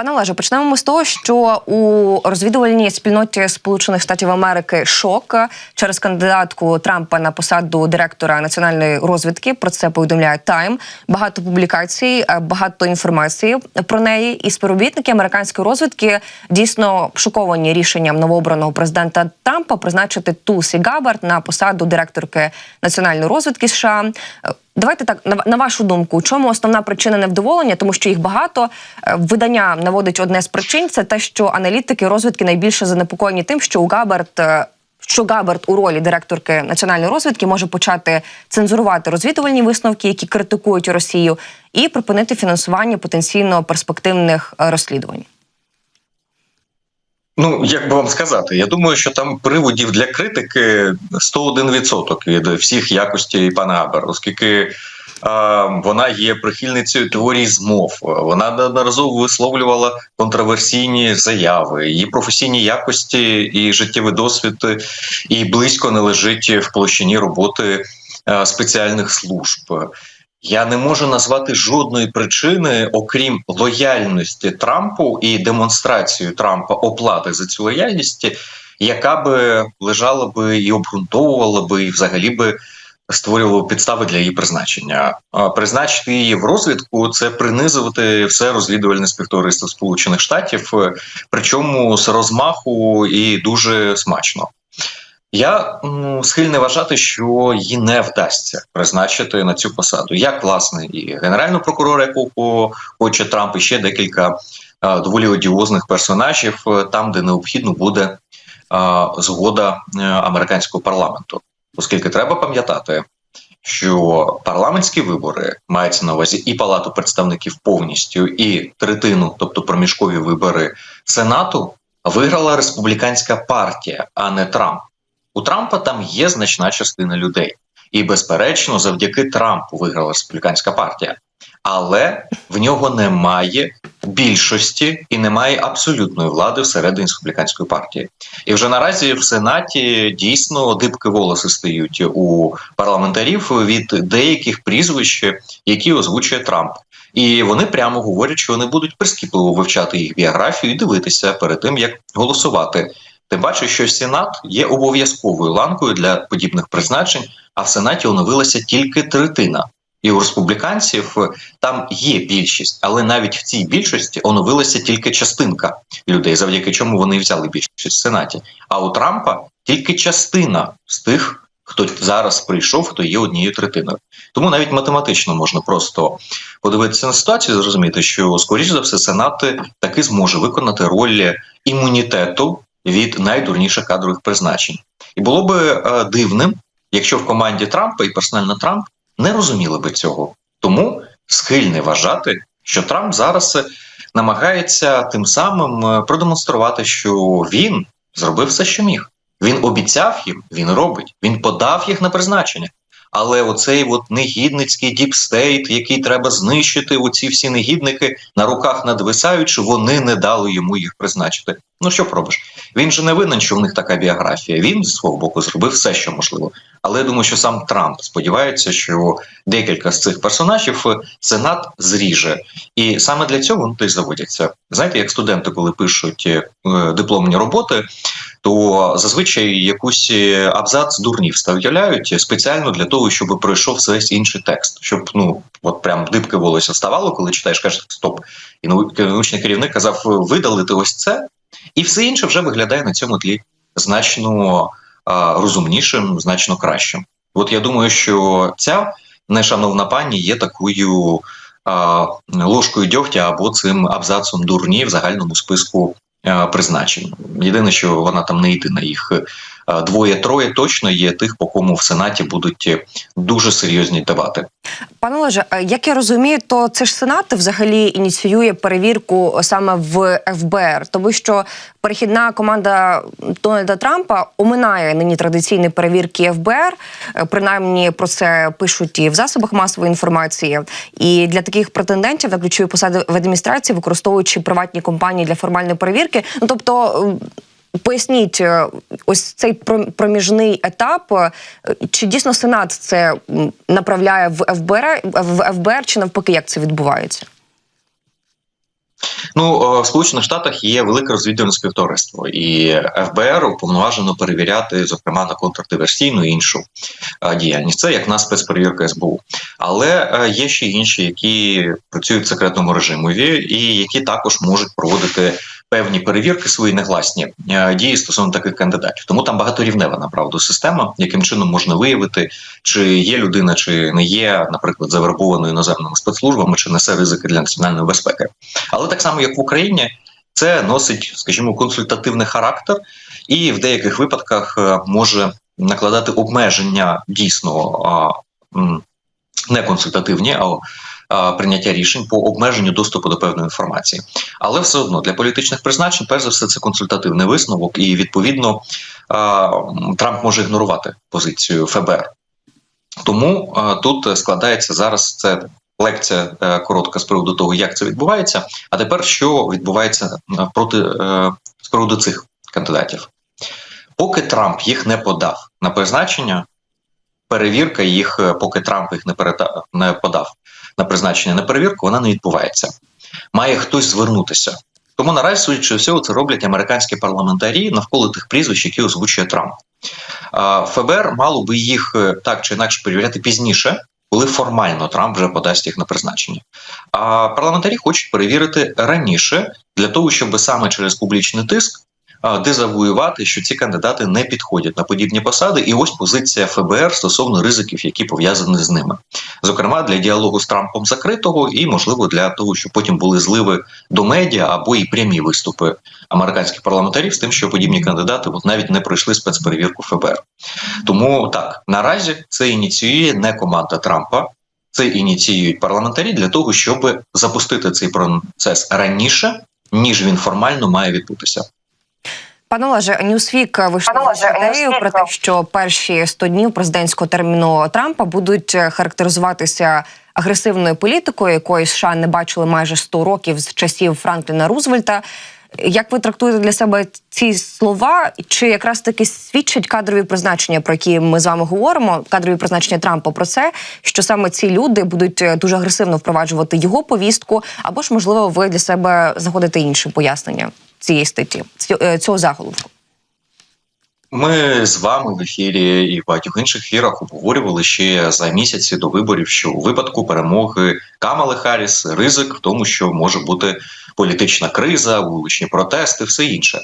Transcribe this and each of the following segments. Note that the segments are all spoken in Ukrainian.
Пане Олеже, почнемо ми з того, що у розвідувальній спільноті Сполучених Штатів Америки шок через кандидатку Трампа на посаду директора національної розвідки. Про це повідомляє Тайм. Багато публікацій, е, багато інформації про неї. І співробітники американської розвідки дійсно шоковані рішенням новообраного президента Трампа призначити Тулсі Габард на посаду директорки національної розвідки США. Давайте так на, вашу думку, у чому основна причина невдоволення, тому що їх багато Е, видання наводить одне з причин. Це те, що аналітики розвідки найбільше занепокоєні тим, що у Габард. е, Що Габард у ролі директорки національної розвідки може почати цензурувати розвідувальні висновки, які критикують Росію, і припинити фінансування потенційно перспективних е, розслідувань. Ну, як би вам сказати, я думаю, що там приводів для критики 101% від всіх якостей пана Габера, оскільки вона є прихильницею теорії змов. Вона неодноразово висловлювала контроверсійні заяви. Її професійні якості і життєвий досвід і близько не лежить в площині роботи спеціальних служб. Я не можу назвати жодної причини, окрім лояльності Трампу і демонстрацію Трампа оплати за цю лояльність, яка би лежала би і обґрунтовувала би, і взагалі би створювала підстави для її призначення. Призначити її в розвідку це принизувати все розвідувальне співтовариство Сполучених Штатів, причому з розмаху і дуже смачно. Я ну, схильний вважати, що їй не вдасться призначити на цю посаду. Як власне і генерального прокурора, якого хоче Трамп, і ще декілька а, доволі одіозних персонажів, там, де необхідно буде а, згода американського парламенту, оскільки треба пам'ятати. Що парламентські вибори мається на увазі і палату представників повністю, і третину, тобто проміжкові вибори Сенату, виграла республіканська партія, а не Трамп. У Трампа там є значна частина людей, і, безперечно, завдяки Трампу виграла республіканська партія, але в нього немає більшості і немає абсолютної влади всередині республіканської партії. І вже наразі в Сенаті дійсно дибки волоси стають у парламентарів від деяких прізвищ, які озвучує Трамп. І вони прямо говорять, що вони будуть прискіпливо вивчати їх біографію і дивитися перед тим, як голосувати. Тим паче, що Сенат є обов'язковою ланкою для подібних призначень, а в Сенаті оновилася тільки третина. І у республіканців там є більшість, але навіть в цій більшості оновилася тільки частинка людей, завдяки чому вони взяли більшість в Сенаті. А у Трампа тільки частина з тих, хто зараз прийшов, хто є однією третиною. Тому навіть математично можна просто подивитися на ситуацію, зрозуміти, що скоріш за все Сенат таки зможе виконати роль імунітету від найдурніших кадрових призначень, і було би е, дивним, якщо в команді Трампа і персонально Трамп не розуміли би цього. Тому схильний вважати, що Трамп зараз намагається тим самим е, продемонструвати, що він зробив все, що міг. Він обіцяв їм, він робить, він подав їх на призначення. Але оцей от негідницький діпстейт, який треба знищити, оці всі негідники на руках надвисаючи, вони не дали йому їх призначити. Ну що пробиш? Він же не винен, що в них така біографія. Він з свого боку зробив все, що можливо. Але я думаю, що сам Трамп сподівається, що декілька з цих персонажів сенат зріже, і саме для цього вони теж заводяться. Знаєте, як студенти, коли пишуть е, дипломні роботи, то зазвичай якусь абзац дурнів вставляють спеціально для того, щоб пройшов весь інший текст, щоб ну от прям дибки волосся вставало, коли читаєш, кажеш стоп. І научний керівник казав видалити ось це, і все інше вже виглядає на цьому тлі значно розумнішим, значно кращим. От я думаю, що ця нешановна пані є такою а, ложкою дьогтя або цим абзацом дурні в загальному списку призначень. Єдине, що вона там не єдина, їх двоє-троє точно є тих, по кому в сенаті будуть дуже серйозні дебати. Пане Олеже, як я розумію, то це ж Сенат взагалі ініціює перевірку саме в ФБР, тому що перехідна команда Дональда Трампа оминає нині традиційні перевірки ФБР. Принаймні про це пишуть і в засобах масової інформації. І для таких претендентів на ключові посади в адміністрації, використовуючи приватні компанії для формальної перевірки, ну тобто. Поясніть ось цей проміжний етап, чи дійсно Сенат це направляє в ФБР в ФБР, чи навпаки, як це відбувається? Ну, е, в Сполучених Штатах є велике розвідувальне співтовариство, і ФБР уповноважено перевіряти, зокрема, на контрдиверсійну іншу е, діяльність. Це як в нас спецперевірка СБУ. Але е, є ще інші, які працюють в секретному режимові, і які також можуть проводити певні перевірки свої негласні е, дії стосовно таких кандидатів. Тому там багаторівнева направду система, яким чином можна виявити, чи є людина, чи не є, наприклад, завербованою іноземними спецслужбами, чи несе ризики для національної безпеки. Але так само, як в Україні, це носить, скажімо, консультативний характер, і в деяких випадках е, може накладати обмеження дійсно не консультативні, а а, прийняття рішень по обмеженню доступу до певної інформації. Але все одно для політичних призначень, перш за все, це консультативний висновок, і відповідно Трамп може ігнорувати позицію ФБР. Тому тут складається зараз це лекція е, коротка з приводу того, як це відбувається. А тепер що відбувається е, проти е, з приводу цих кандидатів? Поки Трамп їх не подав на призначення, перевірка їх, поки Трамп їх не переда, не подав на призначення на перевірку, вона не відбувається. Має хтось звернутися. Тому наразі, судячи всього, це роблять американські парламентарі навколо тих прізвищ, які озвучує Трамп. ФБР мало би їх е, так чи інакше перевіряти пізніше, коли формально Трамп вже подасть їх на призначення. А парламентарі хочуть перевірити раніше для того, щоб саме через публічний тиск а, дезавуювати, що ці кандидати не підходять на подібні посади, і ось позиція ФБР стосовно ризиків, які пов'язані з ними, зокрема для діалогу з Трампом закритого, і можливо для того, щоб потім були зливи до медіа або і прямі виступи американських парламентарів з тим, що подібні кандидати от навіть не пройшли спецперевірку ФБР. Тому так наразі це ініціює не команда Трампа. Це ініціюють парламентарі для того, щоб запустити цей процес раніше, ніж він формально має відбутися. Пане Олеже, Ньюсвік вийшов Олеже, про те, що перші 100 днів президентського терміну Трампа будуть е, характеризуватися агресивною політикою, якої США не бачили майже 100 років з часів Франкліна Рузвельта. Як ви трактуєте для себе ці слова? Чи якраз таки свідчать кадрові призначення, про які ми з вами говоримо? Кадрові призначення Трампа про це, що саме ці люди будуть е, дуже агресивно впроваджувати його повістку, або ж можливо ви для себе знаходите інше пояснення цієї статті, е, цього заголовку? Ми з вами в ефірі і в багатьох інших ефірах обговорювали ще за місяці до виборів, що у випадку перемоги Камали Харріс ризик в тому, що може бути політична криза, вуличні протести, все інше.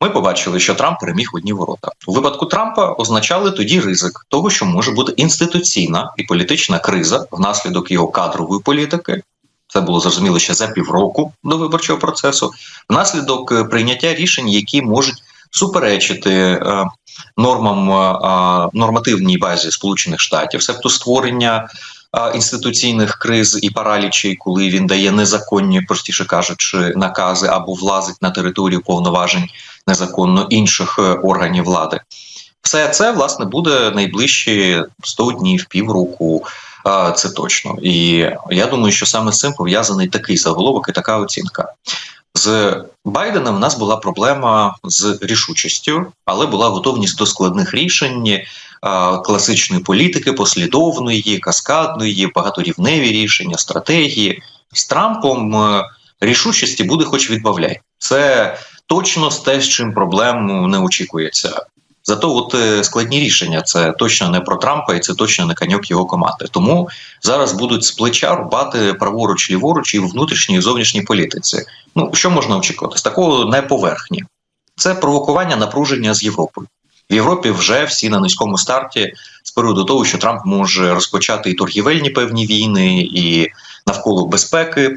Ми побачили, що Трамп переміг в одні ворота. У випадку Трампа означали тоді ризик того, що може бути інституційна і політична криза внаслідок його кадрової політики. Це було зрозуміло ще за півроку до виборчого процесу, внаслідок е, прийняття рішень, які можуть суперечити е, нормам е, нормативній базі Сполучених Штатів, себто створення інституційних криз і паралічей, коли він дає незаконні, простіше кажучи, накази або влазить на територію повноважень незаконно інших органів влади. Все це власне буде найближчі 100 днів, півроку. Це точно, і я думаю, що саме з цим пов'язаний такий заголовок і така оцінка. З Байденом в нас була проблема з рішучістю, але була готовність до складних рішень е, класичної політики, послідовної, каскадної, багаторівневі рішення, стратегії. З Трампом е, рішучості буде, хоч відбавляй. Це точно те, з чим проблем не очікується. Зато от е, складні рішення це точно не про Трампа, і це точно не каньок його команди. Тому зараз будуть з плеча рубати праворуч, ліворуч і в внутрішній і зовнішній політиці. Ну що можна очікувати? З такого не поверхні. Це провокування напруження з Європою. В Європі вже всі на низькому старті з приводу того, що Трамп може розпочати і торгівельні певні війни, і навколо безпеки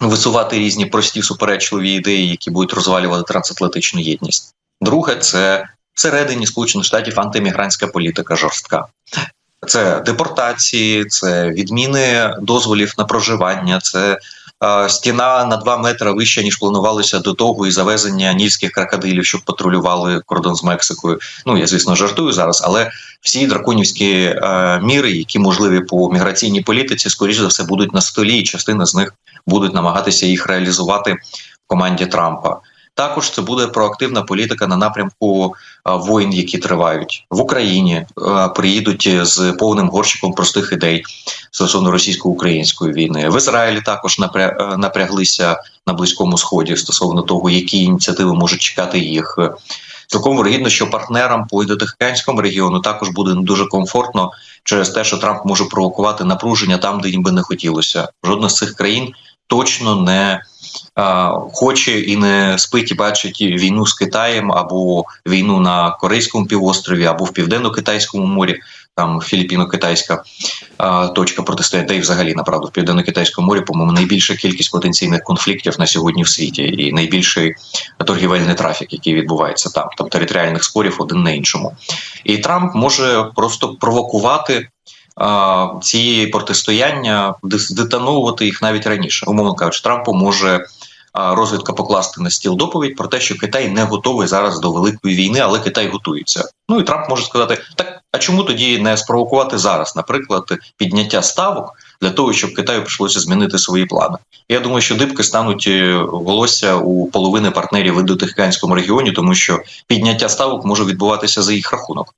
висувати різні прості суперечливі ідеї, які будуть розвалювати трансатлантичну єдність. Друге, це всередині Сполучених Штатів антимігрантська політика жорстка. Це депортації, це відміни дозволів на проживання, це е, стіна на 2 метри вища, ніж планувалося до того, і завезення нільських крокодилів, щоб патрулювали кордон з Мексикою. Ну я звісно жартую зараз, але всі драконівські е, міри, які можливі по міграційній політиці, скоріш за все будуть на столі, і частина з них будуть намагатися їх реалізувати в команді Трампа. Також це буде проактивна політика на напрямку воїн, які тривають в Україні. Приїдуть з повним горщиком простих ідей стосовно російсько-української війни. В Ізраїлі також е, напряглися на близькому сході стосовно того, які ініціативи можуть чекати їх. Цілком вирогідно, що партнерам по індотихоокеанському регіону також буде не дуже комфортно через те, що Трамп може провокувати напруження там, де їм би не хотілося. Жодна з цих країн точно не а, хоче і не спить і бачить війну з Китаєм або війну на Корейському півострові, або в південно-китайському морі. Там філіпіно-китайська а, точка та й взагалі направду в південно-китайському морі, по-моєму, найбільша кількість потенційних конфліктів на сьогодні в світі, і найбільший торгівельний трафік, який відбувається там, там територіальних спорів один на іншому. І Трамп може просто провокувати ці протистояння, детоновувати їх навіть раніше. Умовно кажучи, Трампу може розвідка покласти на стіл доповідь про те, що Китай не готовий зараз до великої війни, але Китай готується. Ну і Трамп може сказати: так а чому тоді не спровокувати зараз, наприклад, підняття ставок для того, щоб Китаю прийшлося змінити свої плани? Я думаю, що дибки стануть е, волосся у половини партнерів в індотихоокеанському регіоні, тому що підняття ставок може відбуватися за їх рахунок,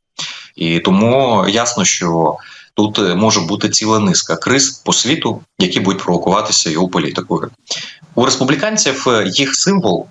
і тому ясно, що тут е, може бути ціла низка криз по світу, які будуть провокуватися його політикою. У республіканців е, їх символ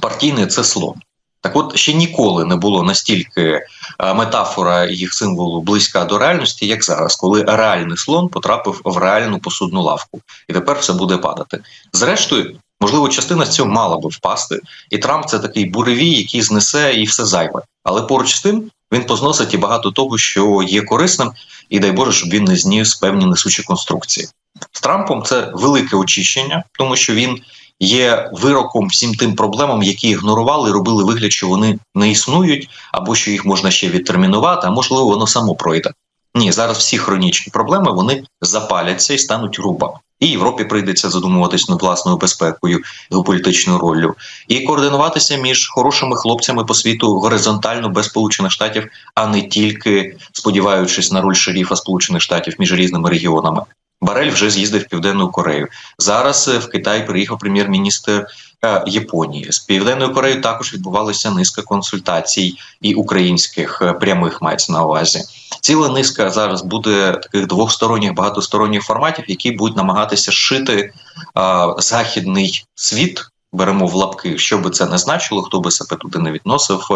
партійний це слон. Так от ще ніколи не було настільки е, метафора їх символу близька до реальності, як зараз, коли реальний слон потрапив в реальну посудну лавку, і тепер все буде падати. Зрештою, можливо, частина з цього мала би впасти, і Трамп це такий буревій, який знесе і все зайве. Але поруч з тим він позносить і багато того, що є корисним, і дай Боже, щоб він не зніс певні несучі конструкції. З Трампом це велике очищення, тому що він є вироком всім тим проблемам, які ігнорували, робили вигляд, що вони не існують, або що їх можна ще відтермінувати, а можливо, воно само пройде. Ні, зараз всі хронічні проблеми вони запаляться і стануть рубами. І Європі прийдеться задумуватись над власною безпекою, геополітичною роллю, і координуватися між хорошими хлопцями по світу горизонтально без Сполучених Штатів, а не тільки сподіваючись на роль шеріфа Сполучених Штатів між різними регіонами. Барель вже з'їздив в Південну Корею. Зараз е, в Китай приїхав прем'єр-міністр е, Японії. З Південною Кореєю також відбувалася низка консультацій і українських е, прямих мається на увазі. Ціла низка зараз буде таких двохсторонніх багатосторонніх форматів, які будуть намагатися шити а, західний світ. Беремо в лапки, що би це не значило, хто би себе туди не відносив,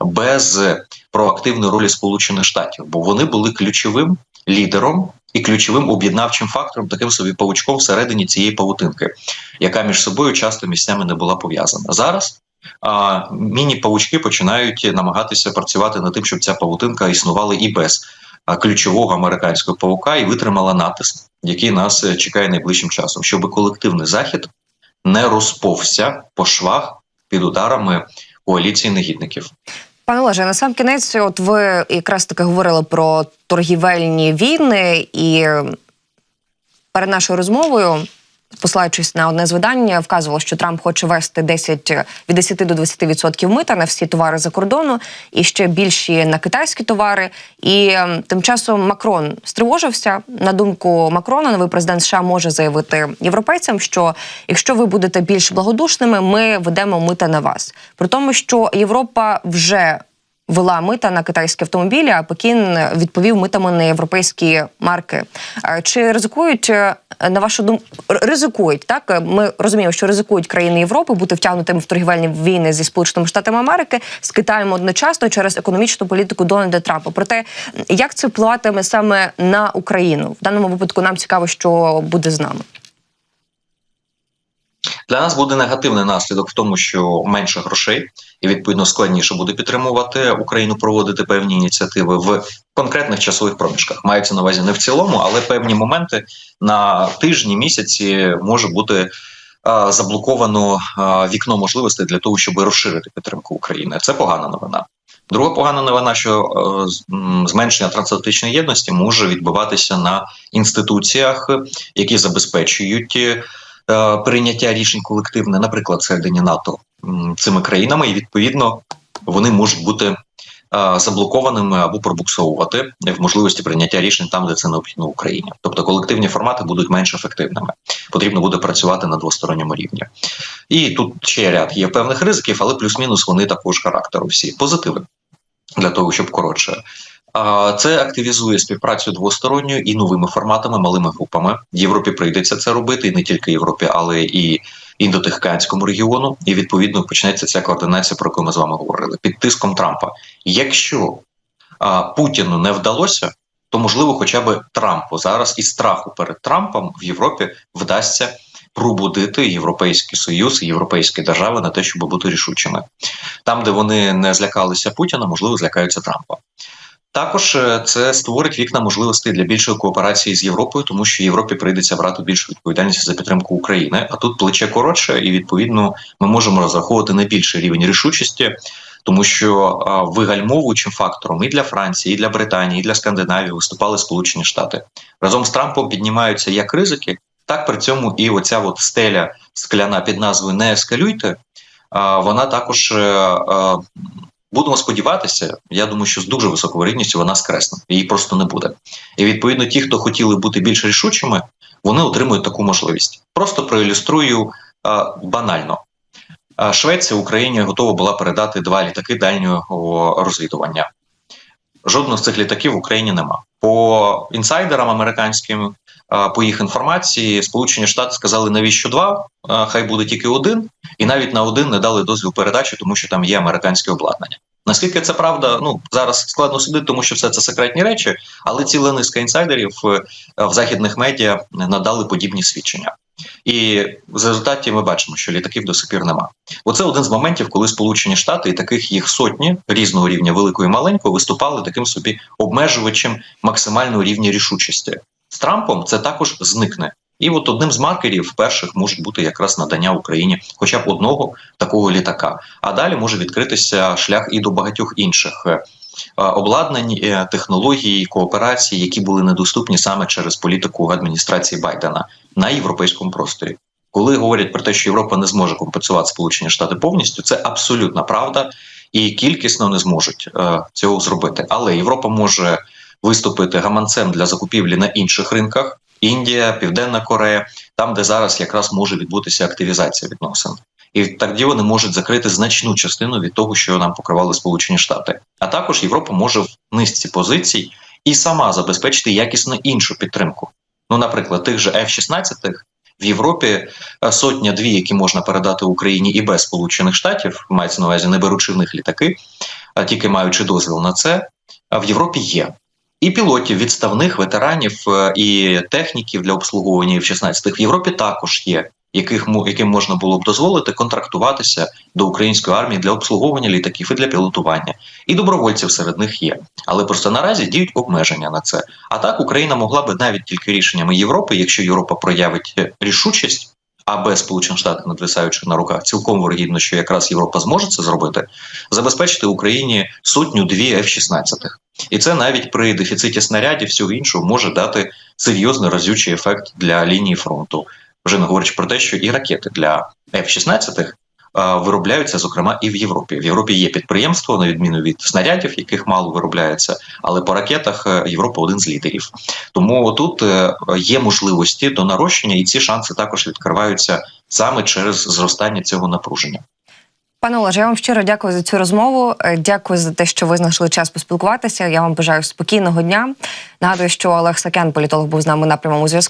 без проактивної ролі Сполучених Штатів, бо вони були ключовим лідером і ключовим об'єднавчим фактором, таким собі павучком всередині цієї павутинки, яка між собою часто місцями не була пов'язана. Зараз а, міні-павучки починають намагатися працювати над тим, щоб ця павутинка існувала і без ключового американського павука і витримала натиск, який нас е, чекає найближчим часом, щоб колективний захід не розповся по швах під ударами коаліції негідників. Пане Олеже, на сам кінець, от ви якраз таки говорили про торгівельні війни, і перед нашою розмовою, посилаючись на одне з видань, вказувало, що Трамп хоче вести 10, від 10 до 20% мита на всі товари за кордону і ще більші на китайські товари. І ем, тим часом Макрон стривожився. На думку Макрона, новий президент США може заявити європейцям, що якщо ви будете більш благодушними, ми ведемо мита на вас. При тому, що Європа вже вела мита на китайські автомобілі, а Пекін відповів митами на європейські марки. Е, Чи ризикують е, на вашу думку ризикують так? Ми розуміємо, що ризикують країни Європи бути втягнутими в торгівельні війни зі Сполученими Штатами Америки з Китаєм одночасно через економічну політику Дональда Трампа. Проте як це впливатиме саме на Україну в даному випадку? Нам цікаво, що буде з нами. Для нас буде негативний наслідок в тому, що менше грошей, і відповідно складніше буде підтримувати Україну, проводити певні ініціативи в конкретних часових проміжках. Мається на увазі не в цілому, але певні моменти на тижні, місяці може бути. Заблоковано вікно можливостей для того, щоб розширити підтримку України. Це погана новина. Друга погана новина, що е, зменшення трансатлантичної єдності може відбуватися на інституціях, які забезпечують е, прийняття рішень колективне, наприклад, всередині НАТО цими країнами, і відповідно вони можуть бути е, заблокованими або пробуксовувати в можливості прийняття рішень там, де це необхідно Україні. Тобто колективні формати будуть менш ефективними. Потрібно буде працювати на двосторонньому рівні. І тут ще ряд є певних ризиків, але плюс-мінус вони також характеру всі позитиви для того, щоб коротше. Це активізує співпрацю двосторонньою і новими форматами, малими групами. Європі прийдеться це робити, і не тільки Європі, але і індотихоокеанському регіону. І відповідно почнеться ця координація, про яку ми з вами говорили, під тиском Трампа. Якщо Путіну не вдалося, то можливо, хоча б Трампу зараз із страху перед Трампом в Європі вдасться пробудити європейський союз і європейські держави на те, щоб бути рішучими. Там, де вони не злякалися Путіна, можливо, злякаються Трампа. Також е, це створить вікна можливостей для більшої кооперації з Європою, тому що Європі прийдеться брати більшу відповідальність за підтримку України. А тут плече коротше, і відповідно ми можемо розраховувати на більший рівень рішучості, тому що вигальмовуючим фактором і для Франції, і для Британії, і для Скандинавії виступали Сполучені Штати разом з Трампом піднімаються як ризики, так при цьому і оця от стеля скляна під назвою Не ескалюйте. Вона також е, е, Будемо сподіватися, я думаю, що з дуже високою рідністю вона скресне, її просто не буде. І відповідно, ті, хто хотіли бути більш рішучими, вони отримують таку можливість. Просто проілюструю а, банально. А, Швеція Україні готова була передати два літаки дальнього розвідування. Жодного з цих літаків в Україні нема. По інсайдерам американським, по їх інформації, Сполучені Штати сказали, навіщо два, хай буде тільки один, і навіть на один не дали дозвіл передачі, тому що там є американське обладнання. Наскільки це правда, ну зараз складно судити, тому що все це секретні речі, але ціла низка інсайдерів е, в західних медіа надали подібні свідчення. І в результаті ми бачимо, що літаків до сих пір нема. Оце один з моментів, коли Сполучені Штати і таких їх сотні різного рівня великого і маленького виступали таким собі обмежувачем максимального рівня рішучості. З Трампом це також зникне. І от одним з маркерів перших може бути якраз надання Україні хоча б одного такого літака. А далі може відкритися шлях і до багатьох інших е, обладнань, е, технологій, кооперацій, які були недоступні саме через політику адміністрації Байдена на європейському просторі. Коли говорять про те, що Європа не зможе компенсувати Сполучені Штати повністю, це абсолютна правда, і кількісно не зможуть е, цього зробити. Але Європа може виступити гаманцем для закупівлі на інших ринках. Індія, Південна Корея, там, де зараз якраз може відбутися активізація відносин. І тоді вони можуть закрити значну частину від того, що нам покривали Сполучені Штати. А також Європа може в низці позицій і сама забезпечити якісно іншу підтримку. Ну, наприклад, тих же F-16 в Європі е, сотня дві, які можна передати Україні і без Сполучених Штатів, мається на увазі не беручи в них літаки, а тільки маючи дозвіл на це, а в Європі є. І пілотів відставних ветеранів е, і техніків для обслуговування F-16 в Європі також є, яких яким можна було б дозволити контрактуватися до української армії для обслуговування літаків і для пілотування. І добровольців серед них є. Але просто наразі діють обмеження на це. А так Україна могла би навіть тільки рішеннями Європи, якщо Європа проявить рішучість. А без Сполучених Штатів надвисаючи на руках, цілком вирогідно, що якраз Європа зможе це зробити, забезпечити Україні сотню дві F-16. І це навіть при дефіциті снарядів всього іншого може дати серйозний разючий ефект для лінії фронту. Вже не говорячи про те, що і ракети для F-16 виробляються, зокрема, і в Європі. В Європі є підприємство, на відміну від снарядів, яких мало виробляється, але по ракетах е, Європа один з лідерів. Тому тут е, є можливості до нарощення, і ці шанси також відкриваються саме через зростання цього напруження. Пане Олеже, я вам щиро дякую за цю розмову. Е, Дякую за те, що ви знайшли час поспілкуватися. Я вам бажаю спокійного дня. Нагадую, що Олег Сакен, політолог, був з нами на прямому зв'язку.